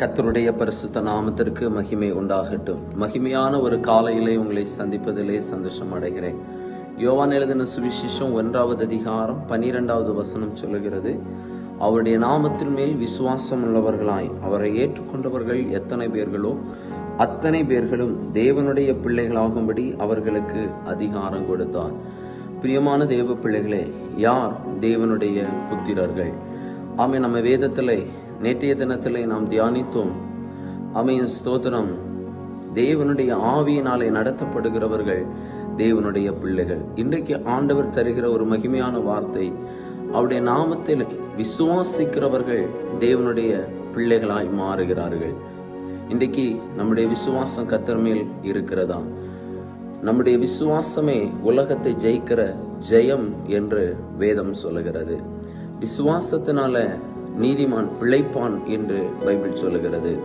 கத்தருடைய பரிசுத்த நாமத்திற்கு மகிமை உண்டாகட்டும். மகிமையான ஒரு காலையிலே உங்களை சந்திப்பதிலே சந்தோஷம் அடைகிறேன். யோவான் எழுதின சுவிசேஷம் ஒன்றாவது அதிகாரம் பனிரெண்டாவது வசனம் சொல்லுகிறது அவருடைய நாமத்தின் மேல் விசுவாசம் உள்ளவர்களாய் அவரை ஏற்றுக்கொண்டவர்கள் எத்தனை பேர்களோ அத்தனை பேர்களும் தேவனுடைய பிள்ளைகளாகும்படி அவர்களுக்கு அதிகாரம் கொடுத்தார். பிரியமான தேவ பிள்ளைகளே யார் தேவனுடைய புத்திரர்கள்? ஆமே நம்ம வேதத்திலே நேற்றைய தினத்திலே நாம் தியானித்தோம். அமையின் ஸ்தோத்திரம். தேவனுடைய ஆவியினாலே நடத்தப்படுகிறவர்கள் தேவனுடைய பிள்ளைகள். இன்றைக்கு ஆண்டவர் தருகிற ஒரு மகிமையான வார்த்தை அவருடைய நாமத்தில் விசுவாசிக்கிறவர்கள் தேவனுடைய பிள்ளைகளாய் மாறுகிறார்கள். இன்றைக்கு நம்முடைய விசுவாசம் கத்தர் மேல் இருக்கிறதா? நம்முடைய விசுவாசமே உலகத்தை ஜெயிக்கிற ஜெயம் என்று வேதம் சொல்லுகிறது. விசுவாசத்தினால நீதிமான் பிழைப்பான் என்று பைபிள் சொல்லுகிறது.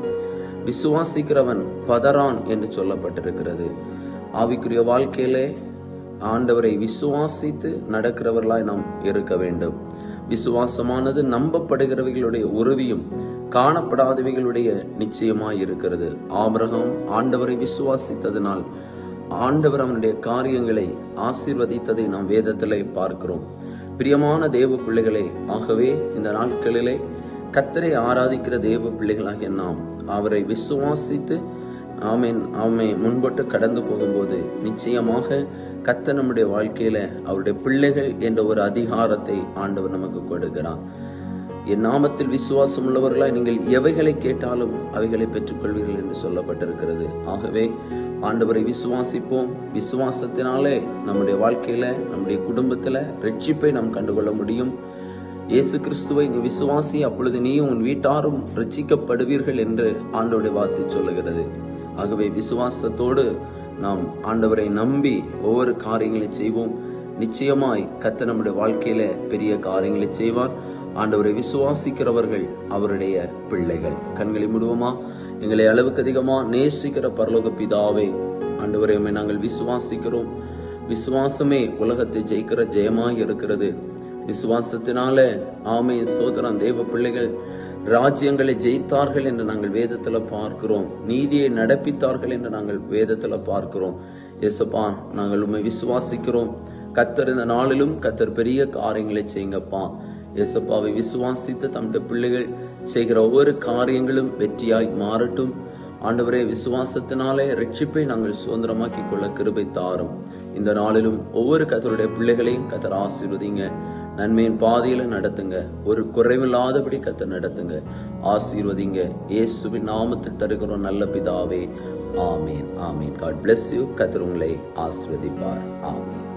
விசுவாசிக்கிறவன் ஃபதரான் என்று சொல்லப்பட்டிருக்கிறது. ஆவிக்குரிய வாழ்க்கையிலே ஆண்டவரை விசுவாசித்து நடக்கிறவர்களாய் நாம் இருக்க வேண்டும். விசுவாசமானது நம்பப்படுகிறவைகளுடைய உறுதியும் காணப்படாதவைகளுடைய நிச்சயமாய் இருக்கிறது. ஆபிரகாம் ஆண்டவரை விசுவாசித்ததினால் ஆண்டவர் அவனுடைய காரியங்களை ஆசீர்வதித்ததை நாம் வேதத்திலே பார்க்கிறோம். பிரியமான தேவ பிள்ளைகளே ஆகவே இந்த நாட்களிலே கத்தரை ஆராதிக்கிற தேவ பிள்ளைகளாகிய நாம் அவரை விசுவாசித்து ஆமேன் ஆமை முன்பட்டு கடந்து போகும்போது நிச்சயமாக கத்த நம்முடைய வாழ்க்கையில அவருடைய பிள்ளைகள் என்ற ஒரு அதிகாரத்தை ஆண்டவர் நமக்கு கொடுக்கிறார். என் நாமத்தில் விசுவாசம் உள்ளவர்களாய் நீங்கள் எவைகளை கேட்டாலும் அவைகளை பெற்றுக்கொள்வீர்கள் என்று சொல்லப்பட்டிருக்கிறது. ஆகவே ஆண்டவரை விசுவாசிப்போம். விசுவாசத்தினாலே நம்முடைய வாழ்க்கையில நம்முடைய குடும்பத்துல ரட்சிப்பை நாம் கண்டுகொள்ள முடியும். இயேசு கிறிஸ்துவை நீ விசுவாசி அப்பொழுது நீயும் உன் வீட்டாரும் ரட்சிக்கப்படுவீர்கள் என்று ஆண்டவருடைய வார்த்தை சொல்லுகிறது. ஆகவே விசுவாசத்தோடு நாம் ஆண்டவரை நம்பி ஒவ்வொரு காரியங்களை செய்வோம். நிச்சயமாய் கத்த நம்முடைய வாழ்க்கையில பெரிய காரியங்களை செய்வார். ஆண்டவரை விசுவாசிக்கிறவர்கள் அவருடைய பிள்ளைகள். கண்களை முடுவோமா? எங்களை அளவுக்கு அதிகமா நேசிக்கிற பரலோக பிதாவே. ஆண்டவரை உம்மை நாங்கள் விசுவாசிக்கிறோம். விசுவாசமே உலகத்தை ஜெயிக்கிற ஜெயமாக இருக்கிறது. விசுவாசத்தினால ஆமை சோதரன் தேவ பிள்ளைகள் ராஜ்யங்களை ஜெயித்தார்கள் என்று நாங்கள் வேதத்துல பார்க்கிறோம். நீதியை நடப்பித்தார்கள் என்று நாங்கள் வேதத்துல பார்க்கிறோம். எசப்பா நாங்கள் உண்மை விசுவாசிக்கிறோம். கத்தர் இந்த நாளிலும் கத்தர் பெரிய காரியங்களை செய்யுங்கப்பா. இயேசப்பாவை விசுவாசித்து தம்முடைய பிள்ளைகள் செய்கிற ஒவ்வொரு காரியங்களும் வெற்றியாய் மாறட்டும் ஆண்டவரே விசுவாசத்தினாலே ரட்சிப்பை நாங்கள் சுதந்திரமாக்கி கொள்ள கிருபை தாரும் இந்த நாளிலும் ஒவ்வொரு கத்தருடைய பிள்ளைகளையும் கத்தர் ஆசீர்வதிங்க நன்மையின் பாதையில நடத்துங்க ஒரு குறைவில்லாதபடி கத்த நடத்துங்க ஆசீர்வதிங்க இயேசுவின் நாமத்தில் தருகிறோம் நல்ல பிதாவே ஆமீன் ஆமீன் காட் பிளஸ் யூ கத்தர் உங்களை ஆசீர்வதிப்பார் ஆமீன்